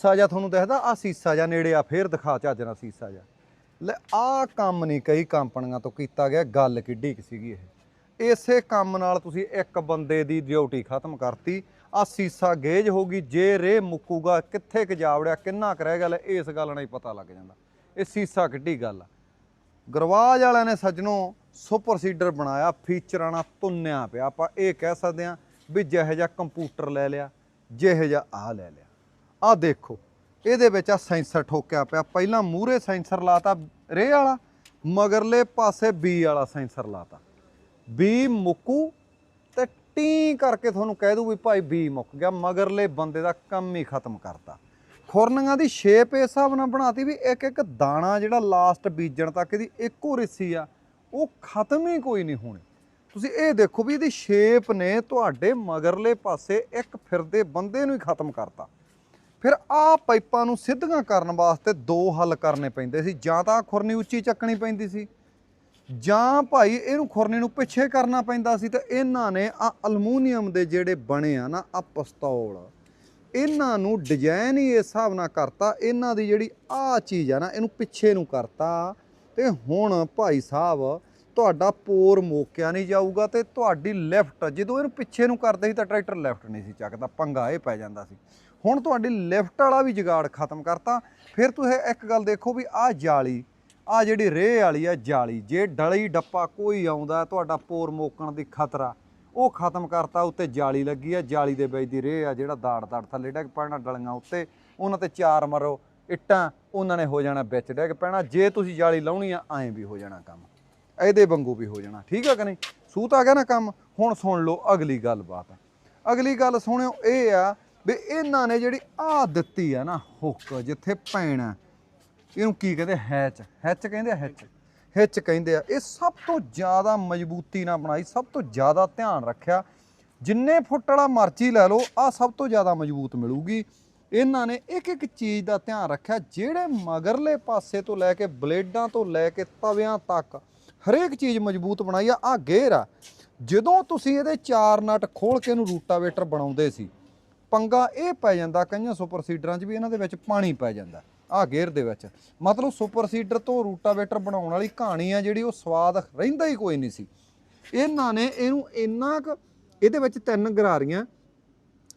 ਸੀਸਾ ਜਾਂ ਤੁਹਾਨੂੰ ਦਿਖਦਾ ਆ ਸੀਸਾ ਜਾਂ ਨੇੜੇ ਆ, ਫੇਰ ਦਿਖਾ ਚੱਜ ਨਾਲ ਸੀਸਾ ਜਾਂ ਲੈ ਆ ਕੰਮ ਨਹੀਂ ਕਈ ਕੰਪਨੀਆਂ ਤੋਂ ਕੀਤਾ ਗਿਆ, ਗੱਲ ਕਿੱਡੀ ਕੁ ਸੀਗੀ ਇਹ। ਇਸੇ ਕੰਮ ਨਾਲ ਤੁਸੀਂ ਇੱਕ ਬੰਦੇ ਦੀ ਡਿਊਟੀ ਖਤਮ ਕਰਤੀ ਆ ਸੀਸਾ ਗੇਜ ਹੋਗੀ ਜੇ ਰੇ ਮੁੱਕੂਗਾ, ਕਿੱਥੇ ਕ ਜਾਵੜਿਆ ਕਿੰਨਾ ਕੁ ਰਹਿ ਗਿਆ, ਲੈ ਇਸ ਗੱਲ ਨਾਲ ਹੀ ਪਤਾ ਲੱਗ ਜਾਂਦਾ। ਇਹ ਸੀਸਾ ਕਿੱਡੀ ਗੱਲ ਆ। ਗਰਵਾਜ ਵਾਲਿਆਂ ਨੇ ਸੱਜਣੋ ਸੁਪਰ ਸੀਡਰ ਬਣਾਇਆ, ਫੀਚਰਾਂ ਨਾਲ ਤੁੰਨਿਆ ਪਿਆ। ਆਪਾਂ ਇਹ ਕਹਿ ਸਕਦੇ ਆ ਵੀ ਜਿਹੋ ਜਿਹਾ ਕੰਪਿਊਟਰ ਲੈ ਲਿਆ, ਜਿਹੋ ਜਿਹਾ ਆ ਲੈ ਲਿਆ। ਆ ਦੇਖੋ, ਇਹਦੇ ਵਿੱਚ ਆ ਸੈਂਸਰ ਠੋਕਿਆ ਪਿਆ। ਪਹਿਲਾਂ ਮੂਹਰੇ ਸੈਂਸਰ ਲਾਤਾ, ਰੇ ਵਾਲਾ, ਮਗਰਲੇ ਪਾਸੇ ਬੀ ਵਾਲਾ ਸੈਂਸਰ ਲਾਤਾ। ਬੀ ਮੁੱਕੂ ਤੇ ਟੀ ਕਰਕੇ ਤੁਹਾਨੂੰ ਕਹਿ ਦੂ ਵੀ ਭਾਈ ਬੀ ਮੁੱਕ ਗਿਆ, ਮਗਰਲੇ ਬੰਦੇ ਦਾ ਕੰਮ ਹੀ ਖਤਮ ਕਰਤਾ। ਖੁਰਨੀਆਂ ਦੀ ਸ਼ੇਪ ਇਸ ਹਿਸਾਬ ਨਾਲ ਬਣਾਤੀ ਵੀ ਇੱਕ ਇੱਕ ਦਾਣਾ ਜਿਹੜਾ ਲਾਸਟ ਬੀਜਣ ਤੱਕ ਇਹਦੀ ਇੱਕੋ ਰਿੱਸੀ ਆ, ਉਹ ਖਤਮ ਹੀ ਕੋਈ ਨਹੀਂ ਹੋਣੀ। ਤੁਸੀਂ ਇਹ ਦੇਖੋ ਵੀ ਇਹਦੀ ਸ਼ੇਪ ਨੇ ਤੁਹਾਡੇ ਮਗਰਲੇ ਪਾਸੇ ਇੱਕ ਫਿਰਦੇ ਬੰਦੇ ਨੂੰ ਹੀ ਖਤਮ ਕਰਤਾ। ਫਿਰ ਆ ਪਾਈਪਾਂ ਨੂੰ ਸਿੱਧੀਆਂ ਕਰਨ ਵਾਸਤੇ ਦੋ ਹੱਲ ਕਰਨੇ ਪੈਂਦੇ ਸੀ, ਜਾਂ ਤਾਂ ਆਹ ਖੁਰਨੀ ਉੱਚੀ ਚੱਕਣੀ ਪੈਂਦੀ ਸੀ, ਜਾਂ ਭਾਈ ਇਹਨੂੰ ਖੁਰਨੀ ਨੂੰ ਪਿੱਛੇ ਕਰਨਾ ਪੈਂਦਾ ਸੀ ਤੇ ਇਹਨਾਂ ਨੇ ਆ ਅਲਮੂਨੀਅਮ ਦੇ ਜਿਹੜੇ ਬਣੇ ਆ ਨਾ, ਆ ਪਿਸਤੌਲ, ਇਹਨਾਂ ਨੂੰ ਡਿਜ਼ਾਈਨ ਹੀ ਇਸ ਹਿਸਾਬ ਨਾਲ ਕਰਤਾ, ਇਹਨਾਂ ਦੀ ਜਿਹੜੀ ਆ ਚੀਜ਼ ਆ ਨਾ, ਇਹਨੂੰ ਪਿੱਛੇ ਨੂੰ ਕਰਤਾ ਤੇ ਹੁਣ ਭਾਈ ਸਾਹਿਬ ਤੁਹਾਡਾ ਪੋਰ ਮੋਕਿਆ ਨਹੀਂ ਜਾਊਗਾ ਤੇ ਤੁਹਾਡੀ ਲੈਫਟ ਜਦੋਂ ਇਹਨੂੰ ਪਿੱਛੇ ਨੂੰ ਕਰਦੇ ਸੀ ਤਾਂ ਟਰੈਕਟਰ ਲੈਫਟ ਨਹੀਂ ਸੀ ਚੱਕਦਾ, ਪੰਗਾ ਇਹ ਪੈ ਜਾਂਦਾ ਸੀ। ਹੁਣ ਤੁਹਾਡੀ ਲਿਫਟ ਵਾਲਾ ਵੀ ਜੁਗਾੜ ਖਤਮ ਕਰਤਾ। ਫਿਰ ਤੁਸੀਂ ਇੱਕ ਗੱਲ ਦੇਖੋ ਵੀ ਆਹ ਜਾਲੀ ਆ ਜਿਹੜੀ ਰੇਹ ਵਾਲੀ ਆ ਜਾਲੀ, ਜੇ ਡਲੀ ਡੱਪਾ ਕੋਈ ਆਉਂਦਾ, ਤੁਹਾਡਾ ਪੋਰ ਮੋਕਣ ਦੀ ਖਤਰਾ, ਉਹ ਖਤਮ ਕਰਤਾ, ਉੱਤੇ ਜਾਲੀ ਲੱਗੀ ਆ, ਜਾਲੀ ਦੇ ਵਿੱਚ ਦੀ ਰੇਹ ਆ ਜਿਹੜਾ ਦਾੜ ਦਾੜ ਥੱਲੇ ਡਿੱਗ ਪੈਣਾ ਡਲੀਆਂ ਉੱਤੇ, ਉਹਨਾਂ ਤੇ ਚਾਰ ਮਰੋ, ਇੱਟਾਂ, ਉਹਨਾਂ ਨੇ ਹੋ ਜਾਣਾ ਵਿੱਚ ਡਿੱਗ ਪੈਣਾ, ਜੇ ਤੁਸੀਂ ਜਾਲੀ ਲਾਉਣੀ ਆ, ਐਂ ਵੀ ਹੋ ਜਾਣਾ ਕੰਮ, ਇਹਦੇ ਵਾਂਗੂ ਵੀ ਹੋ ਜਾਣਾ, ਠੀਕ ਆ ਕਿ ਨਹੀਂ? ਸੂਤ ਆ ਗਿਆ ਨਾ ਕੰਮ, ਹੁਣ ਸੁਣ ਲਓ ਅਗਲੀ ਗੱਲ ਬਾਤ ਅਗਲੀ ਗੱਲ ਸੁਣਿਓ ਇਹ ਆ ਵੀ ਇਹਨਾਂ ਨੇ ਜਿਹੜੀ ਆ ਦਿੱਤੀ ਆ ਨਾ ਹੁੱਕ ਜਿੱਥੇ ਪੈਣਾ ਇਹਨੂੰ ਕੀ ਕਹਿੰਦੇ ਹੈਚ। ਹੈਚ ਕਹਿੰਦੇ ਆ ਹੈਚ। ਹਿੱਚ ਕਹਿੰਦੇ ਆ, ਇਹ ਸਭ ਤੋਂ ਜ਼ਿਆਦਾ ਮਜ਼ਬੂਤੀ ਨਾਲ ਬਣਾਈ, ਸਭ ਤੋਂ ਜ਼ਿਆਦਾ ਧਿਆਨ ਰੱਖਿਆ। ਜਿੰਨੇ ਫੁੱਟ ਵਾਲਾ ਮਰਜ਼ੀ ਲੈ ਲਓ ਆ ਸਭ ਤੋਂ ਜ਼ਿਆਦਾ ਮਜ਼ਬੂਤ ਮਿਲੂਗੀ। ਇਹਨਾਂ ਨੇ ਇੱਕ ਇੱਕ ਚੀਜ਼ ਦਾ ਧਿਆਨ ਰੱਖਿਆ, ਜਿਹੜੇ ਮਗਰਲੇ ਪਾਸੇ ਤੋਂ ਲੈ ਕੇ ਬਲੇਡਾਂ ਤੋਂ ਲੈ ਕੇ ਤਵਿਆਂ ਤੱਕ ਹਰੇਕ ਚੀਜ਼ ਮਜ਼ਬੂਤ ਬਣਾਈ ਆ ਆ ਗੇਅਰ ਆ। ਜਦੋਂ ਤੁਸੀਂ ਇਹਦੇ ਚਾਰ ਨਟ ਖੋਲ ਕੇ ਇਹਨੂੰ ਰੂਟਾਵੇਟਰ ਬਣਾਉਂਦੇ ਸੀ ਪੰਗਾ ਇਹ ਪੈ ਜਾਂਦਾ ਕਈਆਂ ਸੁਪਰ ਸੀਡਰਾਂ 'ਚ ਵੀ ਇਹਨਾਂ ਦੇ ਵਿੱਚ ਪਾਣੀ ਪੈ ਜਾਂਦਾ ਆ ਗੇਅਰ ਦੇ ਵਿੱਚ। ਮਤਲਬ ਸੁਪਰ ਸੀਡਰ ਤੋਂ ਰੂਟਾਵੇਟਰ ਬਣਾਉਣ ਵਾਲੀ ਕਹਾਣੀ ਆ ਜਿਹੜੀ ਉਹ ਸਵਾਦ ਰਹਿੰਦਾ ਹੀ ਕੋਈ ਨਹੀਂ ਸੀ। ਇਹਨਾਂ ਨੇ ਇਹਨੂੰ ਇੰਨਾ ਕੁ, ਇਹਦੇ ਵਿੱਚ ਤਿੰਨ ਗਰਾਰੀਆਂ,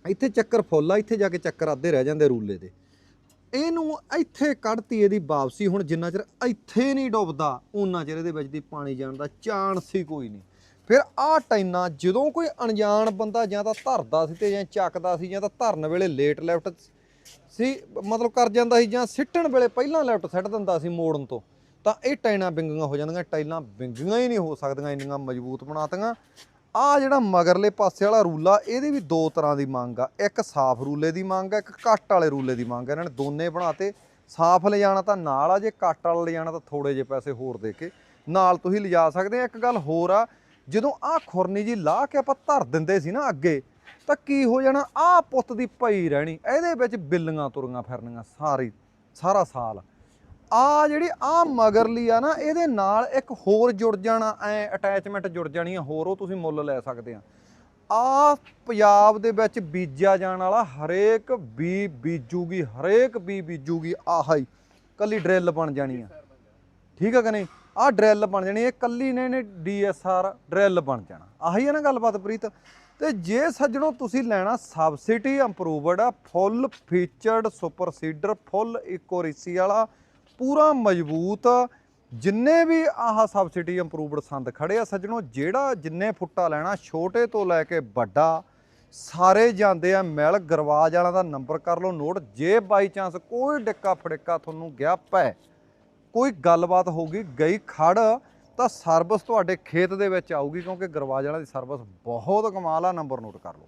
ਇੱਥੇ ਚੱਕਰ ਫੁੱਲ ਆ, ਇੱਥੇ ਜਾ ਕੇ ਚੱਕਰ ਅੱਧੇ ਰਹਿ ਜਾਂਦੇ ਰੂਲੇ ਦੇ। ਇਹਨੂੰ ਇੱਥੇ ਕੱਢਤੀ ਇਹਦੀ ਵਾਪਸੀ, ਹੁਣ ਜਿੰਨਾ ਚਿਰ ਇੱਥੇ ਨਹੀਂ ਡੁੱਬਦਾ ਉਹਨਾਂ ਚਿਰ ਇਹਦੇ ਵਿੱਚ ਦੀ ਪਾਣੀ ਜਾਣ ਦਾ ਚਾਂਸ ਹੀ ਕੋਈ ਨਹੀਂ। ਫਿਰ ਆਹ ਟਾਈਨਾ, ਜਦੋਂ ਕੋਈ ਅਣਜਾਣ ਬੰਦਾ ਜਾਂ ਤਾਂ ਧਰਦਾ ਸੀ ਤੇ ਜਾਂ ਚੱਕਦਾ ਸੀ ਜਾਂ ਤਾਂ ਧਰਨ ਵੇਲੇ ਲੇਟ ਲੈਫਟ ਸੀ, ਮਤਲਬ ਕਰ ਜਾਂਦਾ ਸੀ ਜਾਂ ਸਿੱਟਣ ਵੇਲੇ ਪਹਿਲਾਂ ਲੈਫਟ ਸੱਟ ਦਿੰਦਾ ਸੀ ਮੋੜਨ ਤੋਂ, ਤਾਂ ਇਹ ਟਾਈਨਾਂ ਬਿੰਗੀਆਂ ਹੋ ਜਾਂਦੀਆਂ, ਟਾਈਲਾਂ ਬਿੰਗੀਆਂ ਹੀ ਨਹੀਂ ਹੋ ਸਕਦੀਆਂ, ਇੰਨੀਆਂ ਮਜ਼ਬੂਤ ਬਣਾਤੀਆਂ। ਆ ਜਿਹੜਾ ਮਗਰਲੇ ਪਾਸੇ ਵਾਲਾ ਰੂਲਾ, ਇਹਦੀ ਵੀ ਦੋ ਤਰ੍ਹਾਂ ਦੀ ਮੰਗ ਆ, ਇੱਕ ਸਾਫ਼ ਰੂਲੇ ਦੀ ਮੰਗ ਆ, ਇੱਕ ਕੱਟ ਵਾਲੇ ਰੂਲੇ ਦੀ ਮੰਗ ਆ। ਇਹਨਾਂ ਨੇ ਦੋਨੇ ਬਣਾਤੇ, ਸਾਫ਼ ਲਿਜਾਣਾ ਤਾਂ ਨਾਲ ਆ, ਜੇ ਕੱਟ ਵਾਲਾ ਲਿਜਾਣਾ ਤਾਂ ਥੋੜੇ ਜਿਹੇ ਪੈਸੇ ਹੋਰ ਦੇ ਕੇ, ਨਾਲ ਤੁਸੀਂ ਲਿਜਾ ਸਕਦੇ ਆ। ਇੱਕ ਗੱਲ ਹੋਰ ਆ ਜਦੋਂ ਆਹ ਖੁਰਨੀ ਜੀ ਲਾ ਕੇ ਆਪਾਂ ਧਰ ਦਿੰਦੇ ਸੀ ਨਾ ਅੱਗੇ, ਤਾਂ ਕੀ ਹੋ ਜਾਣਾ? ਆਹ ਪੁੱਤ ਦੀ ਪਈ ਰਹਿਣੀ, ਇਹਦੇ ਵਿੱਚ ਬਿੱਲੀਆਂ ਤੁਰੀਆਂ ਫਿਰਨੀਆਂ ਸਾਰੀ, ਸਾਰਾ ਸਾਲ। ਆ ਜਿਹੜੀ ਆ ਮਗਰਲੀ ਆ ਨਾ, ਇਹਦੇ ਨਾਲ ਇੱਕ ਹੋਰ ਜੁੜ ਜਾਣਾ, ਐ ਅਟੈਚਮੈਂਟ ਜੁੜ ਜਾਣੀ ਆ, ਹੋਰ ਉਹ ਤੁਸੀਂ ਮੁੱਲ ਲੈ ਸਕਦੇ ਆ। ਆ ਪੰਜਾਬ ਦੇ ਵਿੱਚ ਬੀਜਿਆ ਜਾਣ ਵਾਲਾ ਹਰੇਕ ਬੀ ਬੀਜੂਗੀ, ਹਰੇਕ ਬੀ ਬੀਜੂਗੀ, ਆਹ ਹੀ ਕੱਲੀ ਡਰਿੱਲ ਬਣ ਜਾਣੀ ਆ। ਠੀਕ ਆ ਕਿ ਨਹੀਂ? ਆਹ ਡਰਿੱਲ ਬਣ ਜਾਣੀ, ਇਹ ਕੱਲੀ ਨੇ ਨੇ ਡੀਐਸਆਰ ਡਰਿੱਲ ਬਣ ਜਾਣਾ। ਆਹੀ ਹੈ ਨਾ ਗੱਲਬਾਤ ਪ੍ਰੀਤ। ਤੇ ਜੇ ਸੱਜਣੋ ਤੁਸੀਂ ਲੈਣਾ ਸਬਸਿਡੀ ਇੰਪਰੂਵਡ ਆ ਫੁੱਲ ਫੀਚਰਡ, ਸੁਪਰ ਸੀਡਰ, ਫੁੱਲ ਇਕੋਰੀਸੀ ਵਾਲਾ, ਪੂਰਾ ਮਜ਼ਬੂਤ, ਜਿੰਨੇ ਵੀ ਆਹ ਸਬਸਿਡੀ ਇੰਪਰੂਵਡ ਸੰਦ ਖੜੇ ਆ ਸੱਜਣੋ, ਜਿਹੜਾ ਜਿੰਨੇ ਫੁੱਟਾ ਲੈਣਾ, ਛੋਟੇ ਤੋਂ ਲੈ ਕੇ ਵੱਡਾ, ਸਾਰੇ ਜਾਂਦੇ ਆ ਮਿਲ, ਗਰਵਾਜ ਵਾਲਾ ਦਾ ਨੰਬਰ ਕਰ ਲਓ, ਨੋਟ, ਜੇ ਬਾਈ ਚਾਂਸ ਕੋਈ ਡਿੱਕਾ ਫੜਿੱਕਾ ਤੁਹਾਨੂੰ ਗਿਆ ਪੈ ਕੋਈ ਗੱਲਬਾਤ ਹੋਊਗੀ ਗਈ ਖੜ, ਤਾਂ ਸਰਵਿਸ ਤੁਹਾਡੇ ਖੇਤ ਦੇ ਵਿੱਚ ਆਊਗੀ ਕਿਉਂਕਿ ਗਰਵਾਜ ਵਾਲਾ ਦੀ ਸਰਵਿਸ ਬਹੁਤ ਕਮਾਲ ਆ, ਨੰਬਰ ਨੋਟ ਕਰ ਲਓ।